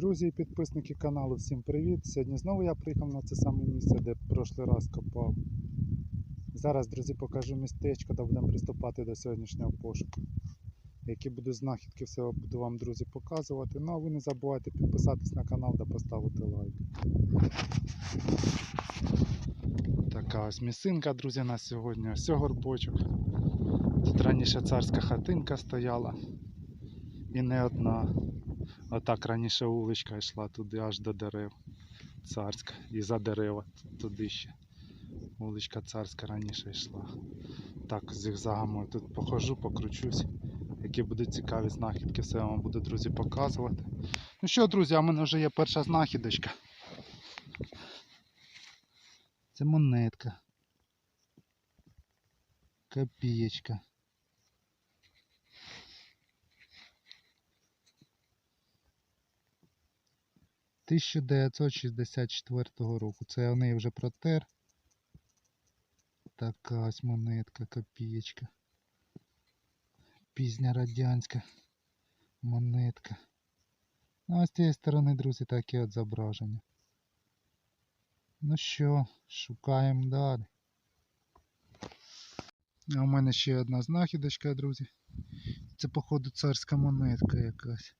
Друзі і підписники каналу, всім привіт! Сьогодні знову я приїхав на це саме місце, де прошлий раз копав. Зараз, друзі, покажу містечко та будемо приступати до сьогоднішнього пошуку. Які будуть знахідки, все буду вам, друзі, показувати. Ну а ви не забувайте підписатись на канал та поставити лайк. Така ось місцинка, друзі, на сьогодні. Ось горбочок. Тут раніше царська хатинка стояла. І не одна. Отак раніше вуличка йшла туди аж до дерев. Царська. І за дерева туди ще. Вуличка царська раніше йшла. Так, зігзагами тут похожу, покручусь. Які будуть цікаві знахідки, все я вам буду, друзі, показувати. Ну що, друзі, а в мене вже є перша знахідочка. Це монетка. Копієчка. – 1964 року. Це я в неї вже протер. Така ось монетка, копієчка. Пізня радянська монетка. Ну, а з цієї сторони, друзі, такі от зображення. Ну що, шукаємо далі. А у мене ще одна знахідочка, друзі. Це, походу, царська монетка якась.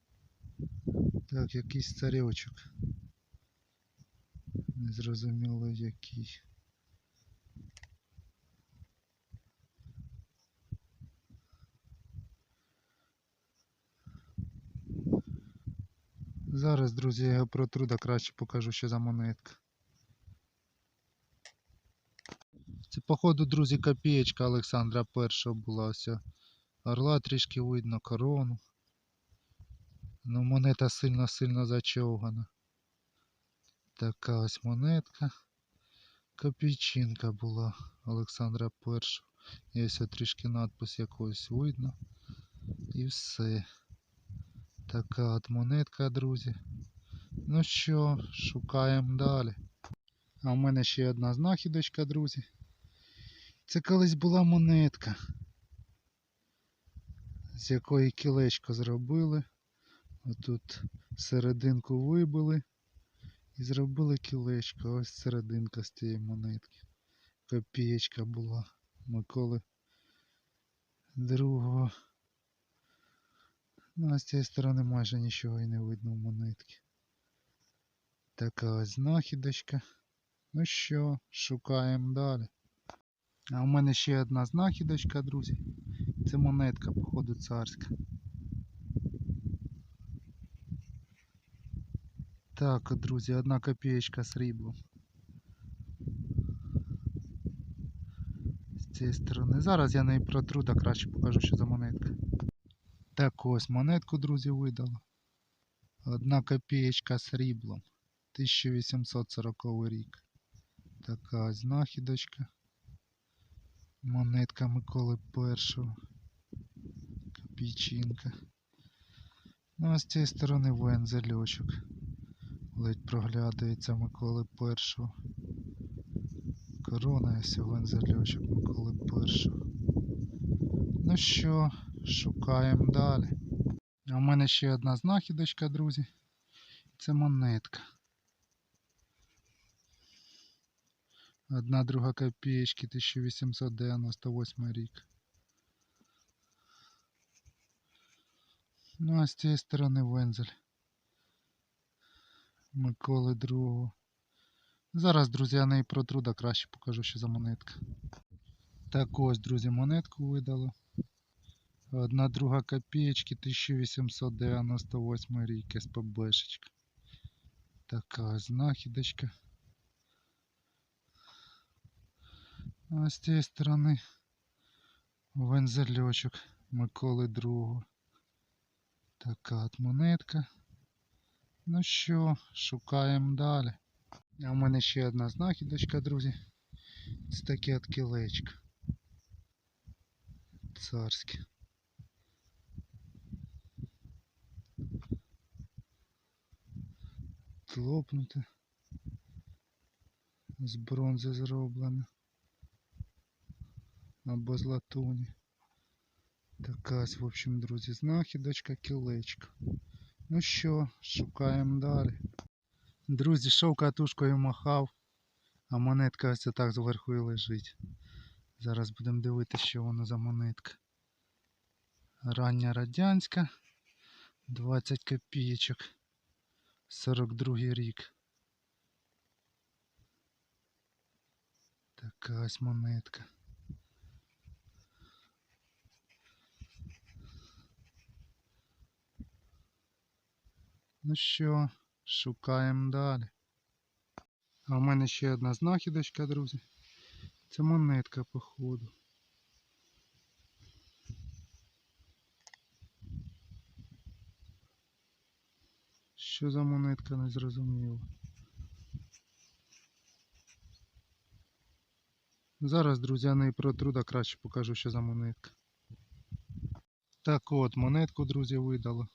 Так, якийсь царьочок. Незрозуміло який. Зараз, друзі, я його протру, да краще покажу, що за монетка. Це, походу, друзі, копієчка Олександра І була. Ось орла трішки видно, корону. Ну, монета сильно-сильно зачовгана. Така ось монетка. Копійчинка була Олександра І. Є ось трішки надпис якогось видно. І все. Така от монетка, друзі. Ну що, шукаємо далі. А в мене ще одна знахідочка, друзі. Це колись була монетка, з якої кілечко зробили. Отут серединку вибили і зробили кілечко. Ось серединка з цієї монетки. Копієчка була Миколи другого. Ну, а з цієї сторони майже нічого і не видно в монетки. Така ось знахідочка. Ну що, шукаємо далі. А у мене ще одна знахідочка, друзі. Це монетка, походу, царська. Так, друзі, одна копієчка сріблом. З цієї сторони. Зараз я неї протру, так краще покажу, що за монетка. Так ось монетку, друзі, видала. Одна копієчка сріблом. 1840 рік. Така знахідочка. Монетка Миколи І. Копійчинка. Ну а з цієї сторони вензельочок. Ледь проглядається Миколи І. Корона ось вензельочок Миколи І. Ну що, шукаємо далі. А в мене ще одна знахідочка, друзі. Це монетка. Одна друга копієчки 1898 рік. Ну а з цієї сторони вензель. Миколи другого. Зараз, друзі, я неї протру, да краще покажу, що за монетка. Так ось, друзі, монетку видало. Одна друга копієчки 1898 рік СПБшечка. Така знахідочка. А з цієї сторони вензельочок Миколи II. Така от монетка. Ну що, шукаємо далі. А в мене ще одна знахідочка, друзі. Це таке от кілечко. Царське. Тлопнуте. З бронзи зроблене. Або з латуні. Така в общем, друзі, знахідочка, кілечко. Ну що, шукаємо далі. Друзі, шов катушкою махав, а монетка ось так зверху і лежить. Зараз будемо дивитися, що воно за монетка. Рання радянська, 20 копійочок, 42 рік. Така ось монетка. Ну що, шукаємо далі. А в мене ще одна знахідочка, друзі. Це монетка, походу. Що за монетка не зрозуміло. Зараз, друзі, не протру, да краще покажу, що за монетка. Так от, монетку, друзі, видало.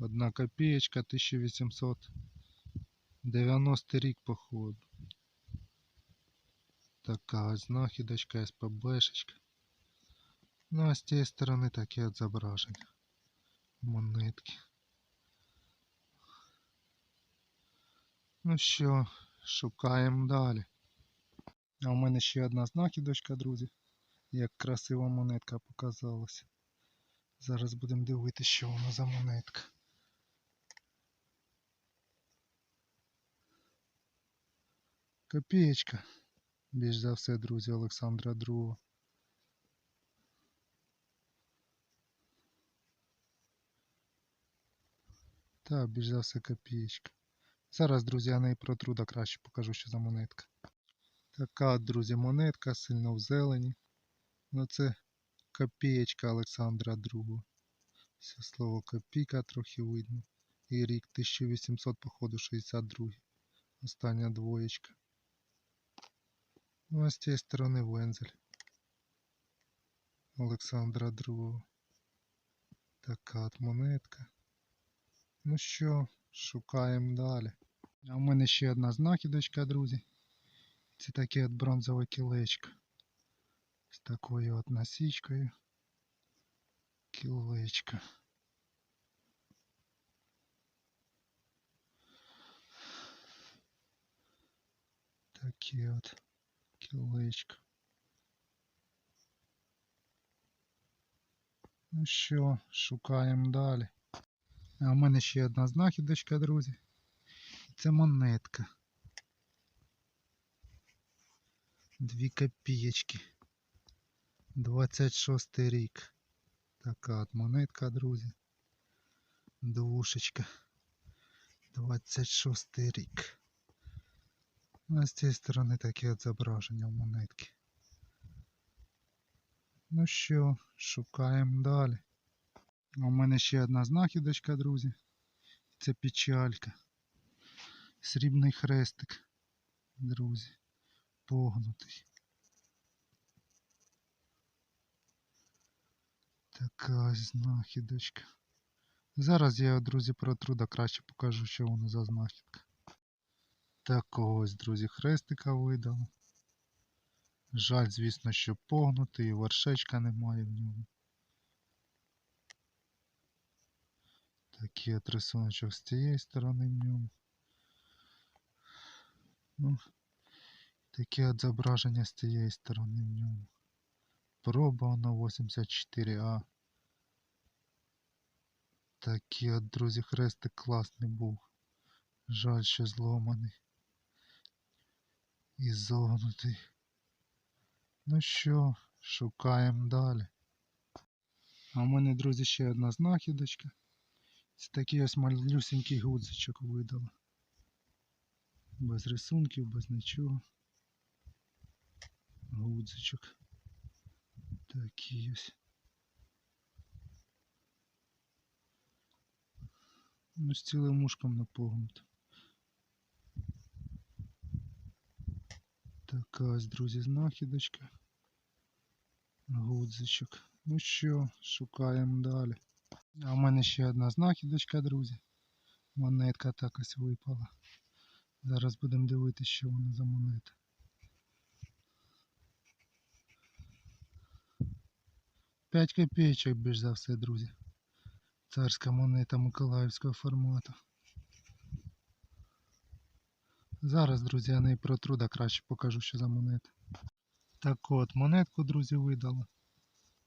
Одна копеечка, 1890 рік, походу. Така знахідочка, СПБшечка. Ну а з цієї сторони таке от зображення. Монетки. Ну що, шукаємо далі. А у мене ще одна знахідочка, друзі. Як красива монетка показалася. Зараз будемо дивитися, що воно за монетка. Копієчка. Більш за все, друзі, Олександра II. Так, більш за все копієчка. Зараз, друзі, я неї протру, да краще покажу, що за монетка. Така, друзі, монетка, сильно в зелені. Ну це копієчка Олександра II. Все слово копійка трохи видно. І рік 1800, походу, 62. Остання двоєчка. Ну а з цієї сторони вензель. Олександра II. Така от монетка. Ну що, шукаємо далі. А в мене ще одна знахідочка, друзі. Це таке от бронзове кілечко. З такою от насічкою. Кілечко. Таке от кілечко. Ну що, шукаємо далі. А в мене ще одна знахідочка, друзі. Це монетка. Дві копієчки. 26 рік. Така от монетка, друзі. Двушечка. 26 рік. А з цієї сторони таке от зображення в монетки. Ну що, шукаємо далі. У мене ще одна знахідочка, друзі. Це печалька. Срібний хрестик, друзі. Погнутий. Така знахідочка. Зараз я, друзі, протру, да краще покажу, що воно за знахідка. Так ось, друзі, хрестика видало. Жаль, звісно, що погнутий, і вершечка немає в ньому. Такий от рисуночок з цієї сторони в ньому. Ну, таке от зображення з цієї сторони в ньому. Проба воно 84А. Такий от, друзі, хрестик класний був. Жаль, що зломаний. І зогнутий. Ну що, шукаємо далі. А в мене, друзі, ще одна знахідочка. Це такий ось малюсенький гудзичок видало. Без рисунків, без нічого. Гудзичок. Такий ось. Ну, з цілим мушком напогнуто. Така ось, друзі, знахідочка. Гудзичок. Ну що, шукаємо далі. А в мене ще одна знахідочка, друзі. Монетка так ось випала. Зараз будемо дивитися, що вона за монета. П'ять копійочок більш за все, друзі. Царська монета Миколаївського формату. Зараз, друзі, я не протру, да краще покажу, що за монета. Так от, монетку, друзі, видало.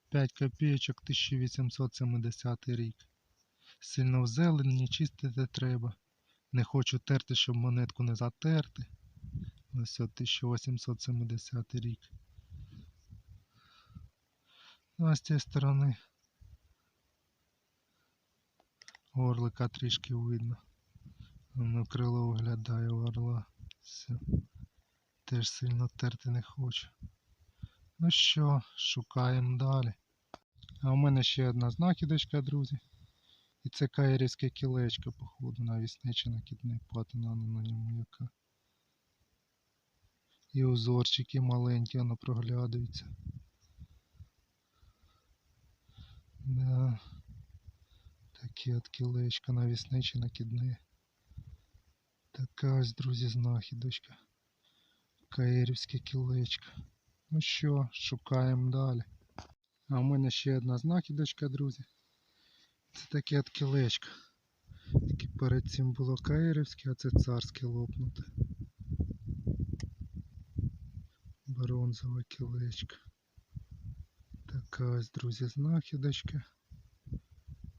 5 копійочок 1870 рік. Сильно в зелені, чистити треба. Не хочу терти, щоб монетку не затерти. Ось от 1870 рік. Ну а з цієї сторони орлика трішки видно. Воно крило виглядає у орла. Все. Теж сильно терти не хочу. Ну що, шукаємо далі. А у мене ще одна знахідочка, друзі. І це каїрівське кілечко, походу, навісниче накидне патина на ньому яка. І узорчики маленькі, воно проглядується. Да. Такі от кілечко навісниче накидне. Така ось, друзі, знахідочка. Каїрівське кілечко. Ну що, шукаємо далі. А у мене ще одна знахідочка, друзі. Це таке от кілечко. Тільки перед цим було каїрівське, а це царське лопнуте. Бронзове кілечко. Така ось, друзі, знахідочка.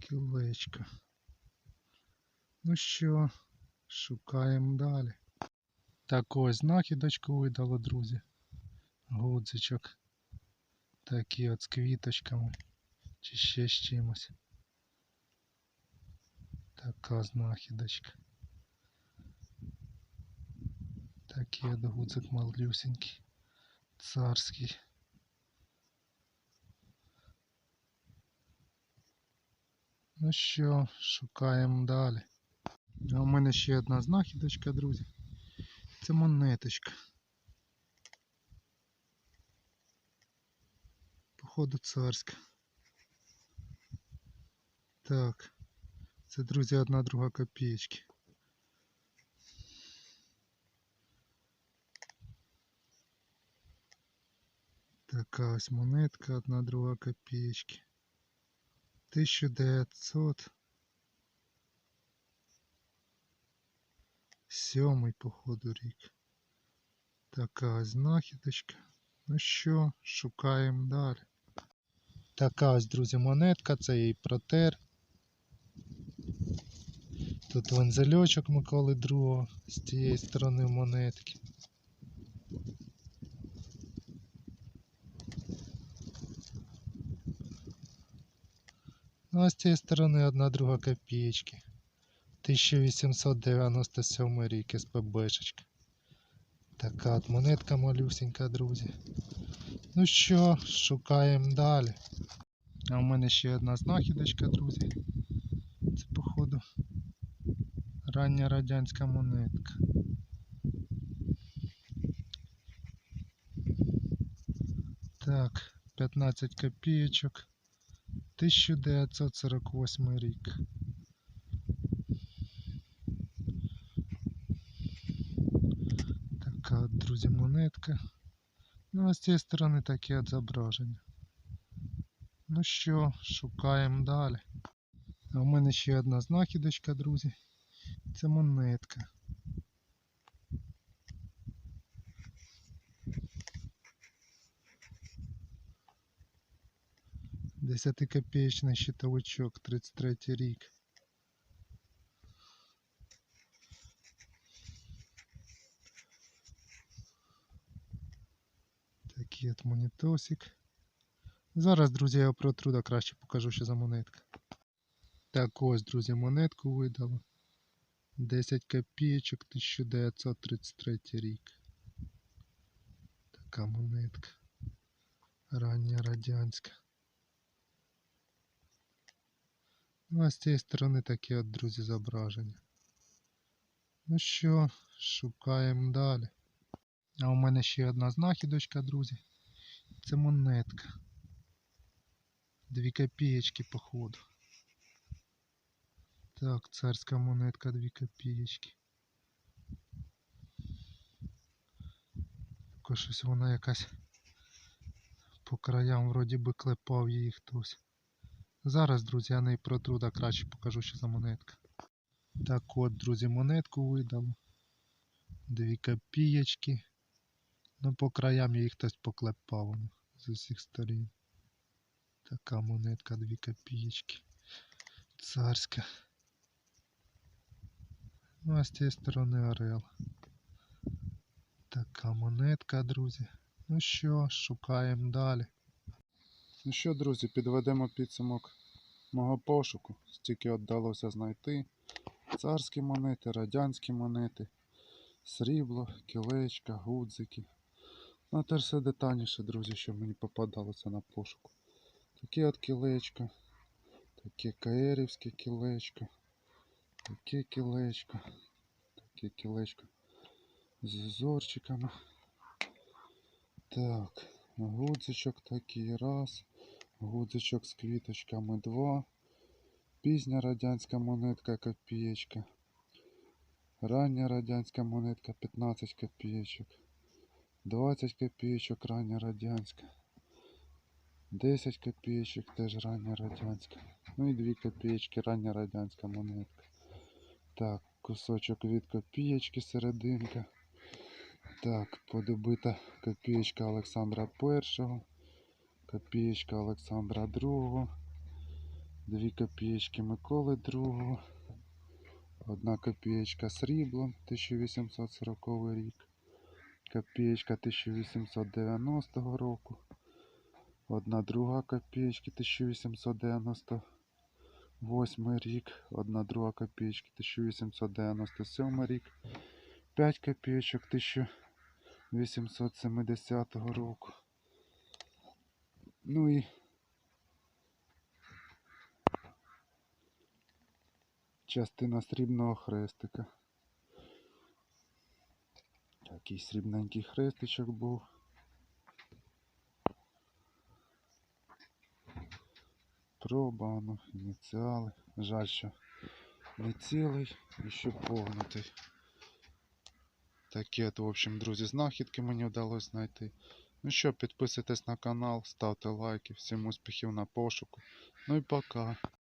Кілечко. Ну що, шукаємо далі. Так ось знахідочку видало, друзі. Гудзичок. Такі от з квіточками. Чи ще з чимось. Така знахідочка. Такий от гудзик малюсенький. Царський. Ну що, шукаємо далі. А у мене ще одна знахідочка, друзі. Це монеточка. Походу царська. Так. Це, друзі, одна друга копеечки. Така ось монетка, одна друга копеечки. 1900. Сьомий, походу, рік. Така ось знахідочка. Ну що, шукаємо далі. Така ось, друзі, монетка, це її протер. Тут вензельочок Миколи II з тієї сторони монетки. Ну а з цієї сторони одна друга копієчки. 1897 рік СПБшечка. Така от монетка малюсенька, друзі. Ну що, шукаємо далі. А у мене ще одна знахідочка, друзі. Це, походу, рання радянська монетка. Так, 15 копійочок. 1948 рік. Така от, друзі, монетка. Ну, а з цієї сторони таке от зображення. Ну що, шукаємо далі. А у мене ще одна знахідочка, друзі. Це монетка. Десятикопеечний щитовичок, 33 рік. От монітосик. Зараз, друзі, я протру, да краще покажу, що за монетка. Так ось, друзі, монетку видало. 10 копійочок 1933 рік. Така монетка. Рання радянська. Ну а з цієї сторони такі от, друзі, зображення. Ну що, шукаємо далі. А у мене ще одна знахідочка, друзі. Це монетка. Дві копієчки, походу. Так, царська монетка, дві копієчки. Тільки щось вона якась по краям вроді би клепав її хтось. Зараз, друзі, я не протру, да краще покажу, що за монетка. Так от, друзі, монетку видав. Дві копієчки. Ну, по краям їх хтось поклепав воно з усіх сторін. Така монетка, дві копієчки. Царська. Ну, а з цієї сторони орел. Така монетка, друзі. Ну що, шукаємо далі. Ну що, друзі, підведемо підсумок мого пошуку. Стільки вдалося знайти. Царські монети, радянські монети, срібло, кілечка, гудзики. Ну, теж все детальніше, друзі, що мені попадалося на пошуку. Таке от кілечко, таке каерівське кілечко, таке кілечко, таке кілечко з узорчиками. Так, гудзичок такий раз, гудзичок з квіточками два. Пізня радянська монетка копієчка. Рання радянська монетка 15 копійочок. 20 копійочок рання радянська. 10 копійочок теж рання радянська. Ну і 2 копійочки рання радянська монетка. Так, кусочок від копієчки серединка. Так, подобита копієчка Олександра І, копієчка Олександра II, дві копієчки Миколи II, одна копієчка сріблом 1840 рік, копієчка 1890 року, одна друга копієчки 1898 рік, одна друга копієчки 1897 рік, 5 копійочок 1870 року. Ну і частина срібного хрестика. Такий срібненький хрестичок був. Проба, ну, ініціали. Жаль, що не цілий і що погнутий. Такі от, в общем, друзі, знахідки мені вдалося знайти. Ну що, підписуйтесь на канал, ставте лайки. Всім успіхів на пошуку. Ну і пока.